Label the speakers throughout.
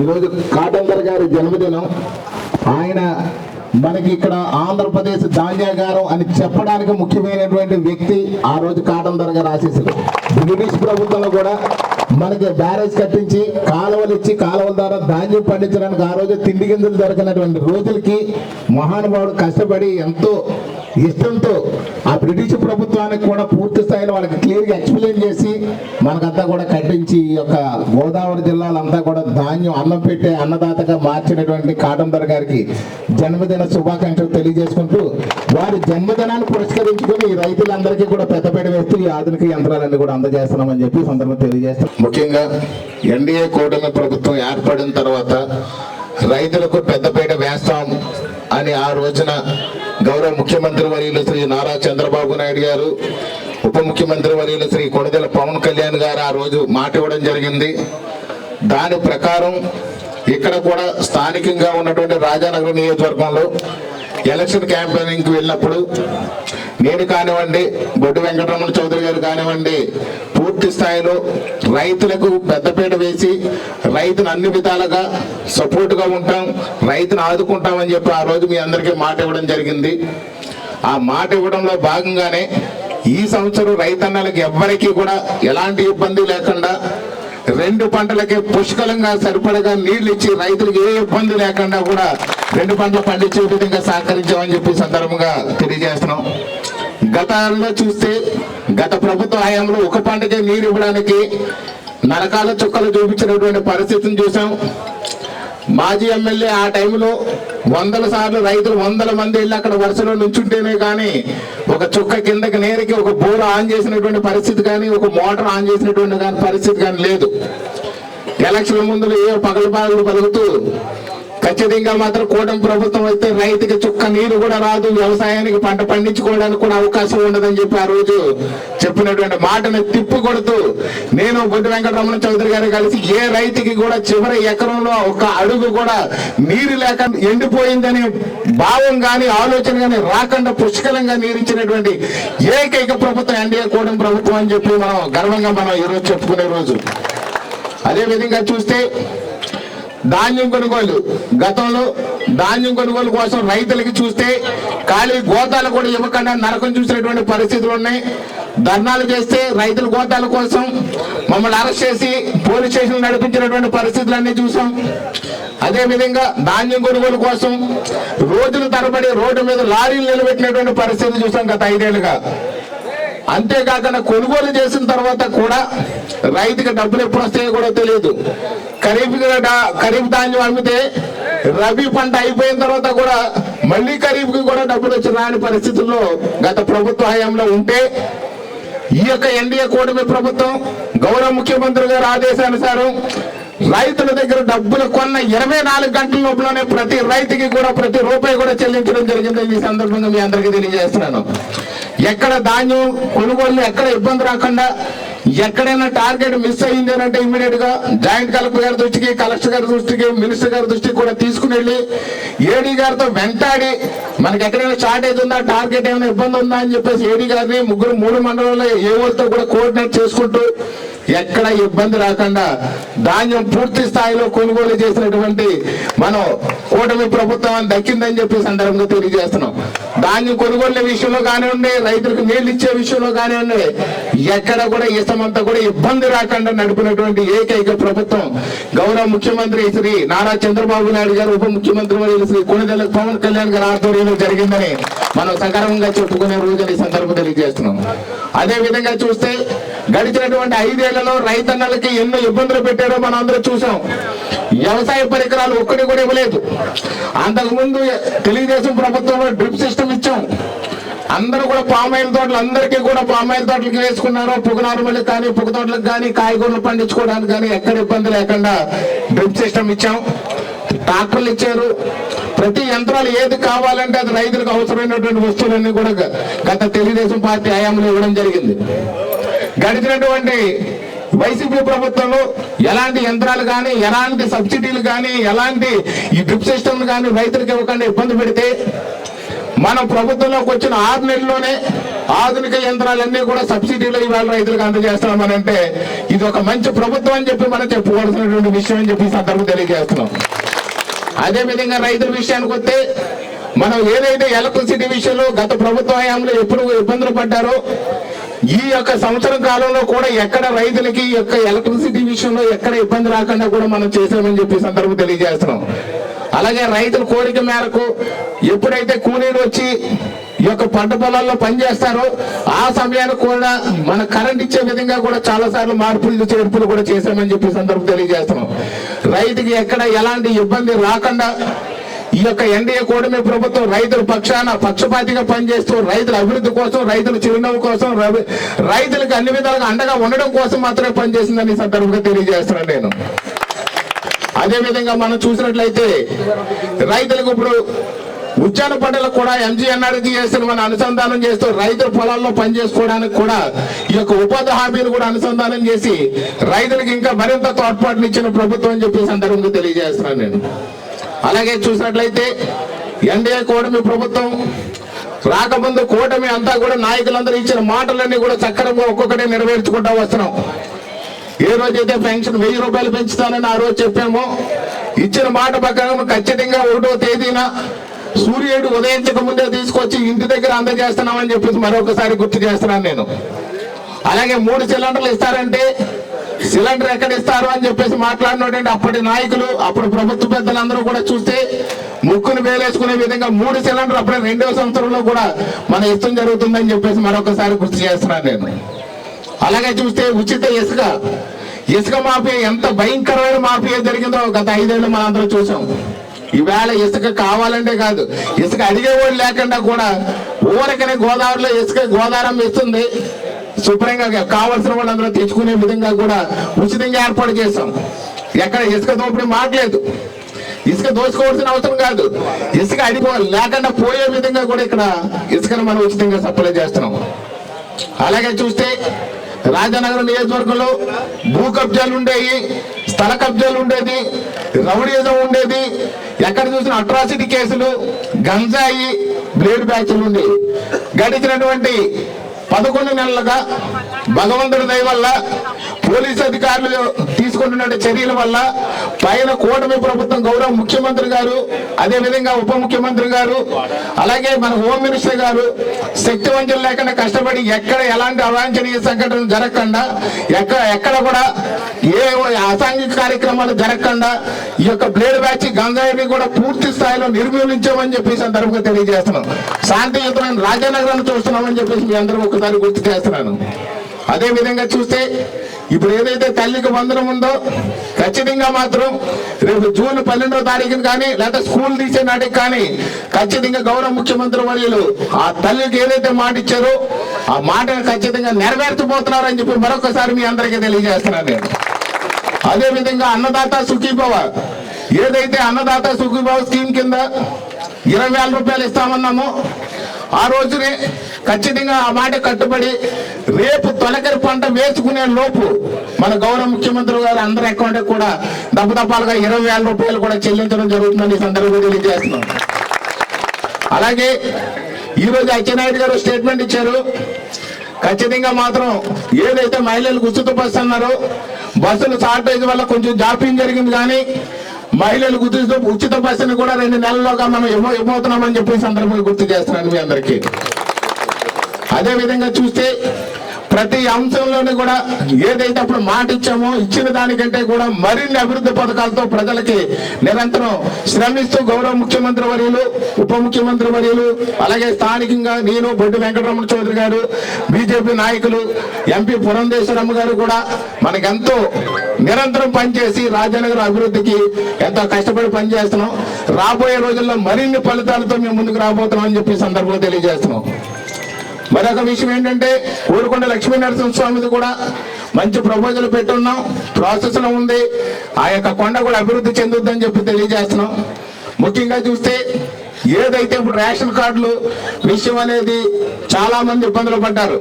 Speaker 1: ఈరోజు కాటందర్ గారి జన్మదినం. ఆయన మనకి ఇక్కడ ఆంధ్రప్రదేశ్ ధాన్యాగారం అని చెప్పడానికి ముఖ్యమైనటువంటి వ్యక్తి ఆ రోజు కాటందర్ గారు ఆశీస్సులు. బ్రిటిష్ ప్రభుత్వంలో కూడా మనకి బ్యారేజ్ కట్టించి కాలువలు ఇచ్చి కాలువల ద్వారా ధాన్యం పండించడానికి ఆ రోజు తిండి గింజలు దొరికినటువంటి రోజులకి మహానుభావుడు కష్టపడి ఎంతో ఇష్టంతో ఆ బ్రిటిష్ ప్రభుత్వానికి కూడా పూర్తి స్థాయిలో వాళ్ళకి క్లియర్గా ఎక్స్ప్లెయిన్ చేసి మనకంతా కూడా కట్టించి ఈ యొక్క గోదావరి జిల్లాలంతా కూడా ధాన్యం అన్నం పెట్టే అన్నదాతగా మార్చినటువంటి కాటందర్ గారికి జన్మదిన శుభాకాంక్షలు తెలియజేసుకుంటూ వారి జన్మదినాన్ని పురస్కరించుకుని ఈ రైతులందరికీ కూడా పెద్దపేట వేస్తూ ఈ ఆధునిక యంత్రాలన్నీ కూడా అందజేస్తున్నామని చెప్పి సందర్భం సందర్భంగా తెలియజేస్తాం. ముఖ్యంగా ఎన్డీఏ కూటమి ప్రభుత్వం ఏర్పడిన తర్వాత రైతులకు పెద్దపేట వేస్తాం అని ఆ రోజున గౌరవ ముఖ్యమంత్రి వర్యులు శ్రీ నారా చంద్రబాబు నాయుడు గారు ఉప ముఖ్యమంత్రి వర్యులు శ్రీ కొడదెల పవన్ కళ్యాణ్ గారు ఆ రోజు మాట ఇవ్వడం జరిగింది. దాని ప్రకారం ఇక్కడ కూడా స్థానికంగా ఉన్నటువంటి రాజానగర్ నియోజకవర్గంలో ఎలక్షన్ క్యాంపెయినింగ్కి వెళ్ళినప్పుడు నేను కానివ్వండి బొడ్డు వెంకటరమణ చౌదరి గారు కానివ్వండి పూర్తి స్థాయిలో రైతులకు పెద్దపీట వేసి రైతును అన్ని విధాలుగా సపోర్ట్గా ఉంటాం రైతును ఆదుకుంటామని చెప్పి ఆ రోజు మీ అందరికీ మాట ఇవ్వడం జరిగింది. ఆ మాట ఇవ్వడంలో భాగంగానే ఈ సంవత్సరం రైతన్నలకు ఎవ్వరికీ కూడా ఎలాంటి ఇబ్బంది లేకుండా రెండు పంటలకి పుష్కలంగా సరిపడగా నీళ్ళు ఇచ్చి రైతులకు ఏ ఇబ్బంది లేకుండా కూడా రెండు పంటలు పండించే విధంగా సహకరించామని చెప్పి సందర్భంగా తెలియజేస్తున్నాం. గతంలో చూస్తే గత ప్రభుత్వ హయాంలో ఒక పంటకే నీరు ఇవ్వడానికి నరకాల చుక్కలు చూపించినటువంటి పరిస్థితిని చూసాం మాజీ ఎమ్మెల్యే ఆ టైంలో వందల సార్లు రైతులు వందల మంది వెళ్ళి అక్కడ వరుసలో నుంచుంటేనే కానీ ఒక చుక్క కిందకి నేరికి ఒక బోర్ ఆన్ చేసినటువంటి పరిస్థితి కానీ ఒక మోటార్ ఆన్ చేసినటువంటి కానీ పరిస్థితి కానీ లేదు. ఎలక్షన్ ముందులు ఏ పగలు పగలు పలుకుతూ ఖచ్చితంగా మాత్రం కూటమి ప్రభుత్వం అయితే రైతుకి చుక్క నీరు కూడా రాదు వ్యవసాయానికి పంట పండించుకోవడానికి కూడా అవకాశం ఉండదని చెప్పి ఆ రోజు చెప్పినటువంటి మాటను తిప్పి కొడుతూ నేను బొడ్డు వెంకటరమణ చౌదరి గారు కలిసి ఏ రైతుకి కూడా చివరి ఎకరంలో ఒక అడుగు కూడా నీరు లేక ఎండిపోయిందని భావం కానీ ఆలోచన కానీ రాకుండా పుష్కలంగా నీరు ఇచ్చినటువంటి ఏకైక ప్రభుత్వం ఎన్డీఏ కూటమి ప్రభుత్వం అని చెప్పి మనం గర్వంగా మనం ఈరోజు చెప్పుకునే రోజు. అదే విధంగా చూస్తే ధాన్యం కొనుగోలు. గతంలో ధాన్యం కొనుగోలు కోసం రైతులకి చూస్తే ఖాళీ గోతాలు కూడా ఇవ్వకుండా నరకం చూసినటువంటి పరిస్థితులు ఉన్నాయి. ధర్నాలు చేస్తే రైతుల గోతాల కోసం మమ్మల్ని అరెస్ట్ చేసి పోలీస్ స్టేషన్ నడిపించినటువంటి పరిస్థితులన్నీ చూసాం. అదేవిధంగా ధాన్యం కొనుగోలు కోసం రోజుల తరబడి రోడ్డు మీద లారీలు నిలబెట్టినటువంటి పరిస్థితి చూసాం గత ఐదేళ్ళుగా అంతేకాకుండా కొనుగోలు చేసిన తర్వాత కూడా రైతుకి డబ్బులు ఎప్పుడు వస్తాయో కూడా తెలియదు. ఖరీఫ్ ఖరీఫ్ ధాన్యం అమ్మితే రబీ పంట అయిపోయిన తర్వాత కూడా మళ్ళీ ఖరీఫ్కి కూడా డబ్బులు వచ్చి రాని పరిస్థితుల్లో గత ప్రభుత్వ హయాంలో ఉంటే ఈ యొక్క ఎన్డీఏ కూటమి ప్రభుత్వం గౌరవ ముఖ్యమంత్రి గారు ఆదేశానుసారం రైతుల దగ్గర డబ్బులు కొన్న ఇరవై నాలుగు గంటల లోపలనే ప్రతి రైతుకి కూడా ప్రతి రూపాయి కూడా చెల్లించడం జరిగిందని ఈ సందర్భంగా మీ అందరికీ తెలియజేస్తున్నాను. ఎక్కడ ధాన్యం కొనుగోలు ఎక్కడ ఇబ్బంది రాకుండా ఎక్కడైనా టార్గెట్ మిస్ అయ్యింది అని అంటే ఇమీడియట్గా జాయింట్ కలెక్టర్ గారి దృష్టికి కలెక్టర్ గారి దృష్టికి మినిస్టర్ గారి దృష్టికి కూడా తీసుకుని వెళ్ళి ఏడీ గారితో వెంటాడి మనకి ఎక్కడైనా షార్టేజ్ ఉందా టార్గెట్ ఏమైనా ఇబ్బంది ఉందా అని చెప్పేసి ఏడీ గారిని ముగ్గురు మూడు మండలంలో ఏ కూడా కోఆర్డినేట్ చేసుకుంటూ ఎక్కడ ఇబ్బంది రాకుండా ధాన్యం పూర్తి స్థాయిలో కొనుగోలు చేసినటువంటి మనం కూటమి ప్రభుత్వం దక్కిందని చెప్పి సందర్భంగా తెలియజేస్తున్నాం. ధాన్యం కొనుగోలు విషయంలో కానివ్వండి రైతులకు నీళ్ళు ఇచ్చే విషయంలో కానివ్వండి ఎక్కడ కూడా ఇష్టమంతా కూడా ఇబ్బంది రాకుండా నడిపినటువంటి ఏకైక ప్రభుత్వం గౌరవ ముఖ్యమంత్రి శ్రీ నారా చంద్రబాబు నాయుడు గారు ఉప ముఖ్యమంత్రి శ్రీ కొనిదెల పవన్ కళ్యాణ్ గారి ఆధ్వర్యంలో జరిగిందని మనం సగర్వంగా చెప్పుకునే రోజున ఈ సందర్భం తెలియజేస్తున్నాం. అదే విధంగా చూస్తే గడిచినటువంటి ఐదేళ్ళలో రైతన్నలకి ఎన్నో ఇబ్బందులు పెట్టారో మనం అందరూ చూసాం వ్యవసాయ పరికరాలు ఒక్కటి కూడా ఇవ్వలేదు. అంతకుముందు తెలుగుదేశం ప్రభుత్వంలో డ్రిప్ సిస్టమ్ ఇచ్చాం. అందరూ కూడా పామాయిల్ తోటలు అందరికీ కూడా పామాయిల్ తోటలకు వేసుకున్నారు. పుగనారుమలకు కానీ పొగ తోటలకు కానీ కాయగూరలు పండించుకోవడానికి కానీ ఎక్కడ ఇబ్బంది లేకుండా డ్రిప్ సిస్టమ్ ఇచ్చాం. ట్రాక్టర్లు ఇచ్చారు. ప్రతి యంత్రాలు ఏది కావాలంటే అది రైతులకు అవసరమైనటువంటి వస్తువులన్నీ కూడా గత తెలుగుదేశం పార్టీ హయాంలో ఇవ్వడం జరిగింది. గడిచినటువంటి వైసీపీ ప్రభుత్వంలో ఎలాంటి యంత్రాలు కానీ ఎలాంటి సబ్సిడీలు కానీ ఎలాంటి ఈ డ్రిప్ సిస్టమ్లు కానీ రైతులకు ఇవ్వకుండా ఇబ్బంది పెడితే
Speaker 2: మన ప్రభుత్వంలోకి వచ్చిన ఆరు నెలల్లోనే ఆధునిక యంత్రాలన్నీ కూడా సబ్సిడీలో ఇవాళ రైతులకు అందజేస్తున్నామని అంటే ఇది ఒక మంచి ప్రభుత్వం అని చెప్పి మనం చెప్పుకోవాల్సినటువంటి విషయం అని చెప్పి సందర్భం తెలియజేస్తున్నాం. అదే విధంగా రైతుల విషయానికి వస్తే మనం ఏదైతే ఎలక్ట్రిసిటీ విషయంలో గత ప్రభుత్వ హయాంలో ఎప్పుడు ఇబ్బందులు పడ్డారో ఈ యొక్క సంవత్సరం కాలంలో కూడా ఎక్కడ రైతులకి ఈ యొక్క ఎలక్ట్రిసిటీ విషయంలో ఎక్కడ ఇబ్బంది రాకుండా కూడా మనం చేసామని చెప్పి సందర్భం తెలియజేస్తున్నాం. అలాగే రైతుల కోరిక మేరకు ఎప్పుడైతే కూలీలు వచ్చి ఈ యొక్క పంట పొలాల్లో పనిచేస్తారో ఆ సమయానికి కూడా మన కరెంట్ ఇచ్చే విధంగా కూడా చాలా సార్లు మార్పులు చేర్పులు కూడా చేశామని చెప్పి సందర్భం తెలియజేస్తున్నాం. రైతుకి ఎక్కడ ఎలాంటి ఇబ్బంది రాకుండా ఈ యొక్క ఎన్డీఏ కూటమి ప్రభుత్వం రైతుల పక్షాన పక్షపాతిగా పనిచేస్తూ రైతుల అభివృద్ధి కోసం రైతుల చిరునవ్వు కోసం రైతులకు అన్ని విధాలుగా అండగా ఉండడం కోసం మాత్రమే పనిచేసిందని ఈ సందర్భంగా తెలియజేస్తున్నాను నేను. అదే విధంగా మనం చూసినట్లయితే రైతులకు ఇప్పుడు ఉద్యాన పంటలకు కూడా ఎంజీఎన్ఆర్జీఎస్ చేస్తున్న మన అనుసంధానం చేస్తూ రైతుల పొలాల్లో పనిచేసుకోవడానికి కూడా ఈ యొక్క ఉపాధి హామీలు కూడా అనుసంధానం చేసి రైతులకు ఇంకా మరింత తోడ్పాటునిచ్చిన ప్రభుత్వం అని చెప్పి సందర్భంగా తెలియజేస్తున్నాను నేను. అలాగే చూసినట్లయితే ఎన్డీఏ కూటమి ప్రభుత్వం రాకముందు కూటమి అంతా కూడా నాయకులందరూ ఇచ్చిన మాటలన్నీ కూడా సక్రమంగా ఒక్కొక్కటే నెరవేర్చుకుంటా వస్తున్నాం. ఏ రోజైతే పెన్షన్ వెయ్యి రూపాయలు పెంచుతానని ఆ రోజు చెప్పామో ఇచ్చిన మాట ప్రకారం ఖచ్చితంగా ఒకటో తేదీన సూర్యుడు ఉదయించక ముందే తీసుకొచ్చి ఇంటి దగ్గర అందజేస్తున్నామని చెప్పేసి మరొకసారి గుర్తు చేస్తున్నాను నేను. అలాగే మూడు సిలిండర్లు ఇస్తారంటే సిలిండర్ ఎక్కడ ఇస్తారు అని చెప్పేసి మాట్లాడినటువంటి అప్పటి నాయకులు అప్పుడు ప్రభుత్వ పెద్దలందరూ కూడా చూస్తే ముక్కును వేలేసుకునే విధంగా మూడు సిలిండర్ అప్పుడే రెండవ సంవత్సరంలో కూడా మన ఇష్టం జరుగుతుందని చెప్పేసి మరొకసారి గుర్తు చేస్తున్నాను నేను. అలాగే చూస్తే ఉచిత ఇసుక ఇసుక మాఫియా ఎంత భయంకరమైన మాఫియా జరిగిందో గత ఐదేళ్ళు మనందరం చూసాం. ఈవేళ ఇసుక కావాలంటే కాదు ఇసుక అడిగేవాడు లేకుండా కూడా ఊరకనే గోదావరిలో ఇసుక గోదావరం ఇస్తుంది. శుభ్రంగా కావాల్సిన వాళ్ళందరూ తెచ్చుకునే విధంగా కూడా ఉచితంగా ఏర్పాటు చేస్తాం ఎక్కడ ఇసుక దోపిడీ మాట్లేదు ఇసుక దోచుకోవాల్సిన అవసరం కాదు. ఇసుక అడిపోవాలి లేకుండా పోయే విధంగా కూడా ఇక్కడ ఇసుకను మనం ఉచితంగా సప్లై చేస్తున్నాం. అలాగే చూస్తే రాజనగరం నియోజకవర్గంలో భూ కబ్జాలు ఉండేవి స్థల కబ్జాలు ఉండేది రౌడీజం ఉండేది ఎక్కడ చూసిన అట్రాసిటీ కేసులు గంజాయి బ్లేడ్ బ్యాచ్లు ఉండేవి. గడిచినటువంటి పదకొండు నెలలుగా భగవంతుడి దయ వల్ల పోలీసు అధికారులు తీసుకుంటున్న చర్యల వల్ల పైన కూటమి ప్రభుత్వం గౌరవ ముఖ్యమంత్రి గారు అదే విధంగా ఉప ముఖ్యమంత్రి గారు అలాగే మన హోమ్ మినిస్టర్ గారు శక్తివంతులు లేకుండా కష్టపడి ఎక్కడ ఎలాంటి అవాంఛనీయ సంఘటనలు జరగకుండా ఎక్కడ ఎక్కడ కూడా ఏ అసాంఘిక కార్యక్రమాలు జరగకుండా ఈ యొక్క బ్లేడ్ బ్యాచ్ గంజాయిని కూడా పూర్తి స్థాయిలో నిర్మూలించామని చెప్పి ఈ సందర్భంగా తెలియజేస్తున్నాం శాంతియుతమైన రాజానగరాన్ని చూస్తున్నామని చెప్పేసి మీ అందరూ ఒకసారి గుర్తు చేస్తున్నాను. అదేవిధంగా చూస్తే ఇప్పుడు ఏదైతే తల్లికి వందనం ఉందో ఖచ్చితంగా మాత్రం రేపు జూన్ పన్నెండో తారీఖున కానీ లేదా స్కూల్ తీసే నాటికి కానీ ఖచ్చితంగా గౌరవ ముఖ్యమంత్రి వర్యులు ఆ తల్లికి ఏదైతే మాట ఇచ్చారో ఆ మాటను ఖచ్చితంగా నెరవేర్చబోతున్నారని చెప్పి మరొకసారి మీ అందరికీ తెలియజేస్తున్నాను నేను. అదే విధంగా అన్నదాత సుఖీభవ ఏదైతే అన్నదాత సుఖీభవ స్కీమ్ కింద ఇరవై వేల రూపాయలు ఇస్తామన్నామో ఆ రోజునే ఖచ్చితంగా ఆ మాట కట్టుబడి రేపు తొలకరి పంట వేసుకునే లోపు మన గౌరవ ముఖ్యమంత్రి గారు అందరి అకౌంట్ కూడా దప్పదప్పాలుగా ఇరవై వేల రూపాయలు కూడా చెల్లించడం జరుగుతుందని ఈ సందర్భంగా తెలియజేస్తున్నాం. అలాగే ఈరోజు అచ్చెన్నాయుడు గారు స్టేట్మెంట్ ఇచ్చారు. ఖచ్చితంగా మాత్రం ఏదైతే మహిళలకు ఉచిత బస్సు అన్నారో బస్సులు షార్టేజ్ వల్ల కొంచెం జాప్యం జరిగింది కానీ మహిళలు ఉచిత ఉచిత బస్సును కూడా రెండు నెలల్లోగా మనం ఇవ్వ ఇవ్వబోతున్నామని చెప్పి సందర్భంగా గుర్తు చేస్తున్నాను మీ అందరికీ. అదే విధంగా చూస్తే ప్రతి అంశంలోనూ కూడా ఏదైతే అప్పుడు మాట ఇచ్చామో ఇచ్చిన దానికంటే కూడా మరిన్ని అభివృద్ధి పథకాలతో ప్రజలకి నిరంతరం శ్రమిస్తూ గౌరవ ముఖ్యమంత్రి వర్యులు ఉప ముఖ్యమంత్రి వర్యులు అలాగే స్థానికంగా నేను బొడ్డు వెంకటరమణ చౌదరి గారు బీజేపీ నాయకులు ఎంపీ పురంధేశ్వరమ్మ గారు కూడా మనకెంతో నిరంతరం పనిచేసి రాజనగర్ అభివృద్ధికి ఎంతో కష్టపడి పనిచేస్తున్నాం. రాబోయే రోజుల్లో మరిన్ని ఫలితాలతో మేము ముందుకు రాబోతున్నాం అని చెప్పి ఈ సందర్భంగా తెలియజేస్తున్నాం. మరొక విషయం ఏంటంటే ఊరుకొండ లక్ష్మీ నరసింహస్వామిది కూడా మంచి ప్రపోజల్ పెట్టున్నాం. ప్రాసెస్లో ఉంది. ఆ యొక్క కొండ కూడా అభివృద్ధి చెందుద్దని చెప్పి తెలియజేస్తున్నాం. ముఖ్యంగా చూస్తే ఏదైతే ఇప్పుడు రేషన్ కార్డులు విషయం అనేది చాలా మంది ఇబ్బందులు పడ్డారు.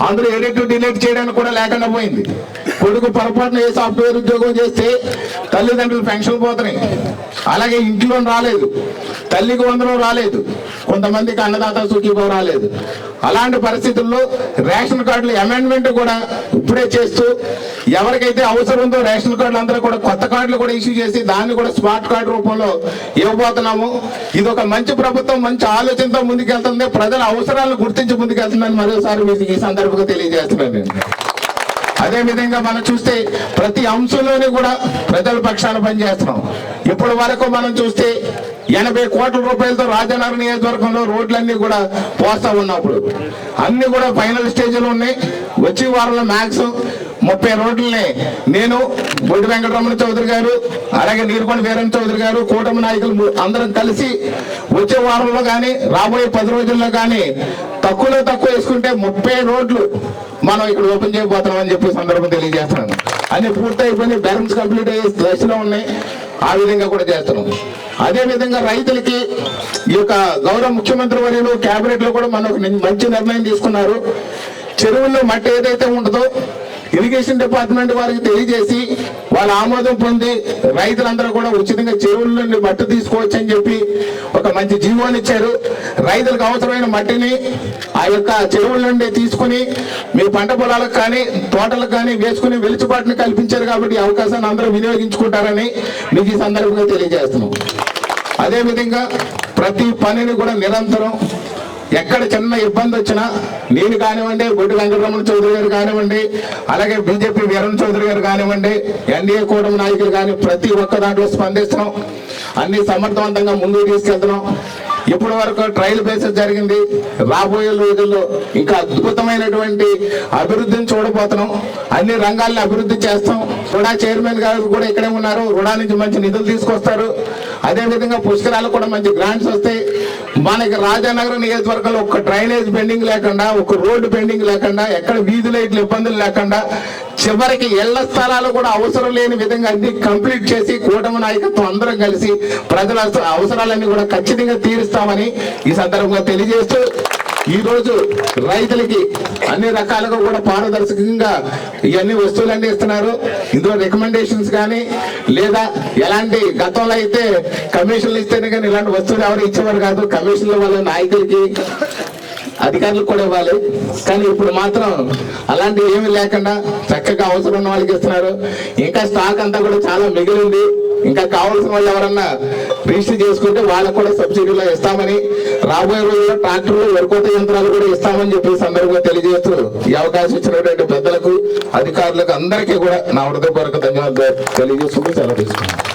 Speaker 2: అందులో ఎడిట్ డిలీట్ చేయడానికి కూడా లేకుండా పోయింది. కొడుకు పొరపాటున ఏ సాఫ్ట్వేర్ ఉద్యోగం చేస్తే తల్లిదండ్రులు పెన్షన్ పోతున్నాయి. అలాగే ఇంట్లో రాలేదు. తల్లికి వందనం రాలేదు. కొంతమందికి అన్నదాత సుఖీభావ రాలేదు అలాంటి పరిస్థితుల్లో రేషన్ కార్డులు అమెండ్మెంట్ కూడా ఇప్పుడే చేస్తూ ఎవరికైతే అవసరం ఉందో రేషన్ కార్డులు అందరూ కూడా కొత్త కార్డులు కూడా ఇష్యూ చేసి దాన్ని కూడా స్మార్ట్ కార్డు రూపంలో ఇవ్వబోతున్నాము. ఇది ఒక మంచి ప్రభుత్వం మంచి ఆలోచనతో ముందుకెళ్తుంది. ప్రజల అవసరాలను గుర్తించి ముందుకెళ్తుందని మరోసారి మీకు ఈ సందర్భంగా తెలియజేస్తున్నాను నేను. అదేవిధంగా మనం చూస్తే ప్రతి అంశంలోనే కూడా ప్రజల పక్షాన పనిచేస్తున్నాం. ఇప్పటి వరకు మనం చూస్తే ఎనభై కోట్ల రూపాయలతో రాజనగర నియోజకవర్గంలో రోడ్లన్నీ కూడా పోస్తా ఉన్నప్పుడు అన్ని కూడా ఫైనల్ స్టేజ్లో ఉన్నాయి. వచ్చే వారంలో మ్యాక్స్ ముప్పై రోడ్లని నేను బొడ్డు వెంకటరమణ చౌదరి గారు అలాగే నీరుకొండ వీరన్ చౌదరి గారు కూటమి నాయకులు అందరం కలిసి వచ్చే వారంలో కానీ రాబోయే పది రోజుల్లో కానీ తక్కువలో తక్కువ వేసుకుంటే ముప్పై రోడ్లు మనం ఇక్కడ ఓపెన్ చేయబోతున్నాం అని చెప్పి సందర్భం తెలియజేస్తున్నాను. అన్ని పూర్తి బ్యాలెన్స్ కంప్లీట్ అయ్యే దశలో ఉన్నాయి. ఆ విధంగా కూడా చేస్తున్నాం. అదే విధంగా రైతులకి ఈ యొక్క గౌరవ ముఖ్యమంత్రి వర్యులు కేబినెట్లో కూడా మనం మంచి నిర్ణయం తీసుకున్నారు. చెరువుల్లో మట్టి ఏదైతే ఉంటుందో ఇరిగేషన్ డిపార్ట్మెంట్ వారికి తెలియజేసి వాళ్ళ ఆమోదం పొంది రైతులందరూ కూడా ఉచితంగా చెరువుల నుండి మట్టి తీసుకోవచ్చు అని చెప్పి ఒక మంచి జీవోని ఇచ్చారు. రైతులకు అవసరమైన మట్టిని ఆ యొక్క చెరువుల నుండి తీసుకుని మీ పంట పొలాలకు కానీ తోటలకు కానీ వేసుకుని వెలుచుబాటును కల్పించారు కాబట్టి ఈ అవకాశాన్ని అందరూ వినియోగించుకుంటారని మీకు ఈ సందర్భంగా తెలియజేస్తున్నాం. అదేవిధంగా ప్రతి పనిని కూడా నిరంతరం ఎక్కడ చిన్న ఇబ్బంది వచ్చినా నేను కానివ్వండి బొడ్డు వెంకటరమణ చౌదరి గారు కానివ్వండి అలాగే బీజేపీ వీరన్ చౌదరి గారు కానివ్వండి ఎన్డీఏ కూటమి నాయకులు కానీ ప్రతి ఒక్క దాంట్లో స్పందిస్తున్నాం. అన్ని సమర్థవంతంగా ముందుకు తీసుకెళ్తున్నాం. ఇప్పటి వరకు ట్రయల్ బేసిస్ జరిగింది. రాబోయే రోజుల్లో ఇంకా అద్భుతమైనటువంటి అభివృద్ధిని చూడబోతున్నాం. అన్ని రంగాల్ని అభివృద్ధి చేస్తాం. రుడా చైర్మన్ గారు కూడా ఇక్కడే ఉన్నారు. రుడా నుంచి మంచి నిధులు తీసుకొస్తారు. అదేవిధంగా పుష్కరాలు కూడా మంచి గ్రాంట్స్ వస్తాయి. మనకి రాజానగరం నియోజకవర్గంలో ఒక డ్రైనేజ్ పెండింగ్ లేకుండా ఒక రోడ్డు పెండింగ్ లేకుండా ఎక్కడ వీధి లైట్లు ఇబ్బందులు లేకుండా చివరికి ఇళ్ళ స్థలాలు కూడా అవసరం లేని విధంగా అన్ని కంప్లీట్ చేసి కూటమి నాయకత్వం అందరం కలిసి ప్రజల అవసరాలన్నీ కూడా ఖచ్చితంగా తీరుస్తామని ఈ సందర్భంగా తెలియజేస్తూ ఈరోజు రైతులకి అన్ని రకాలుగా కూడా పారదర్శకంగా ఇవన్నీ వస్తువులన్నీ ఇస్తున్నారు ఇందులో రికమెండేషన్స్ కానీ లేదా ఎలాంటి గతంలో అయితే కమిషన్లు ఇస్తేనే కానీ ఇలాంటి వస్తువులు ఎవరు ఇచ్చేవారు కాదు. కమిషన్ల వల్ల నాయకులకి అధికారులకు కూడా ఇవ్వాలి. కానీ ఇప్పుడు మాత్రం అలాంటివి ఏమీ లేకుండా చక్కగా అవసరం ఉన్న వాళ్ళకి ఇస్తున్నారు. ఇంకా స్టాక్ అంతా కూడా చాలా మిగిలింది. ఇంకా కావాల్సిన వాళ్ళు ఎవరన్నా రిజిస్టర్ చేసుకుంటే వాళ్ళకు కూడా సబ్సిడీలో ఇస్తామని రాబోయే రోజుల్లో ట్రాక్టర్లు ఎరుకోత యంత్రాలు కూడా ఇస్తామని చెప్పి సందర్భంగా తెలియజేస్తూ ఈ అవకాశం ఇచ్చినటువంటి పెద్దలకు అధికారులకు అందరికీ కూడా నా హృదయపూర్వక ధన్యవాదాలు తెలియజేసుకుంటూ సెలవు తీసుకున్నాను